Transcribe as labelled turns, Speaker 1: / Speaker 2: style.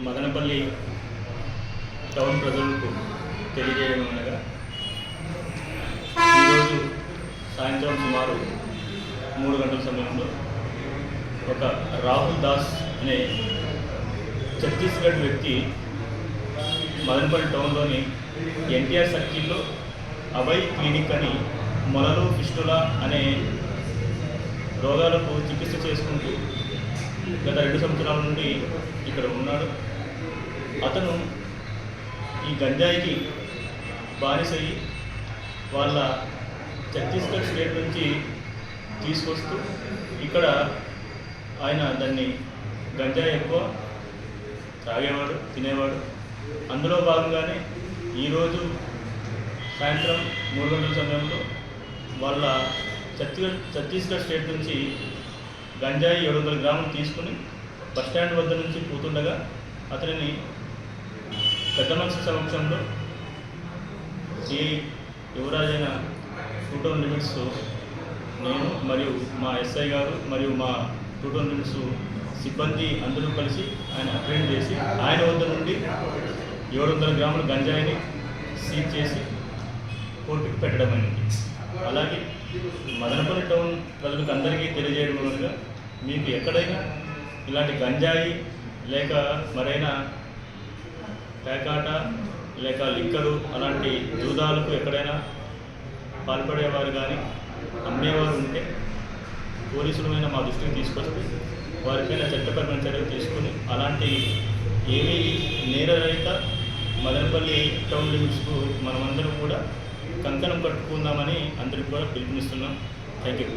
Speaker 1: Madanapalle town ప్రజలకు తెలియజేయడం అనగా ఈరోజు సాయంత్రం సుమారు మూడు గంటల సమయంలో ఒక రాహుల్ దాస్ అనే ఛత్తీస్గఢ్ వ్యక్తి మదనపల్లి టౌన్లోని ఎన్టీఆర్ సర్కిల్లో అభయ్ క్లినిక్ అని మొలలు ఫిస్టులా అనే రోగాలకు చికిత్స చేసుకుంటూ గత రెండు సంవత్సరాల నుండి ఇక్కడ ఉన్నాడు. అతను ఈ గంజాయికి బానిసయ్యి వాళ్ళ ఛత్తీస్గఢ్ స్టేట్ నుంచి తీసుకొస్తూ ఇక్కడ ఆయన దాన్ని గంజాయి ఎక్కువ తాగేవాడు తినేవాడు. అందులో భాగంగానే ఈరోజు సాయంత్రం మూడు గంటల సమయంలో వాళ్ళ ఛత్తీస్గఢ్ ఛత్తీస్గఢ్ స్టేట్ నుంచి గంజాయి ఏడు వందల గ్రాములు తీసుకుని బస్ స్టాండ్ వద్ద నుంచి పోతుండగా అతనిని పెద్ద మనిషి సమక్షంలో సిఐ యువరాజైన టూటోన్ లిమిట్స్ నేను మరియు మా ఎస్ఐ గారు మరియు మా టూటోన్ లిమిట్స్ సిబ్బంది అందరూ కలిసి ఆయన అప్రెండ్ చేసి ఆయన వద్ద నుండి ఏడు వందల గ్రాముల గంజాయిని సీజ్ చేసి కోర్టుకు పెట్టడం అయింది అలాగే మదనపల్లి టౌన్ ప్రజలకు అందరికీ తెలియజేయడం వల్ల మీకు ఎక్కడైనా ఇలాంటి గంజాయి లేక మరైనా పేకాట లేక లిక్కరు అలాంటి జూదాలకు ఎక్కడైనా పాల్పడేవారు కానీ అమ్మేవారు ఉంటే పోలీసులమైన మా దృష్టికి తీసుకొస్తే వారిపైన చట్టపరమైన చర్యలు తీసుకుని అలాంటి ఏమీ నేరరహిత మదనపల్లి టౌన్ లిమిట్స్కు మనమందరం కూడా కంకణం కట్టుకుందామని అందరికి కూడా పిలుపునిస్తున్నాం. Thank you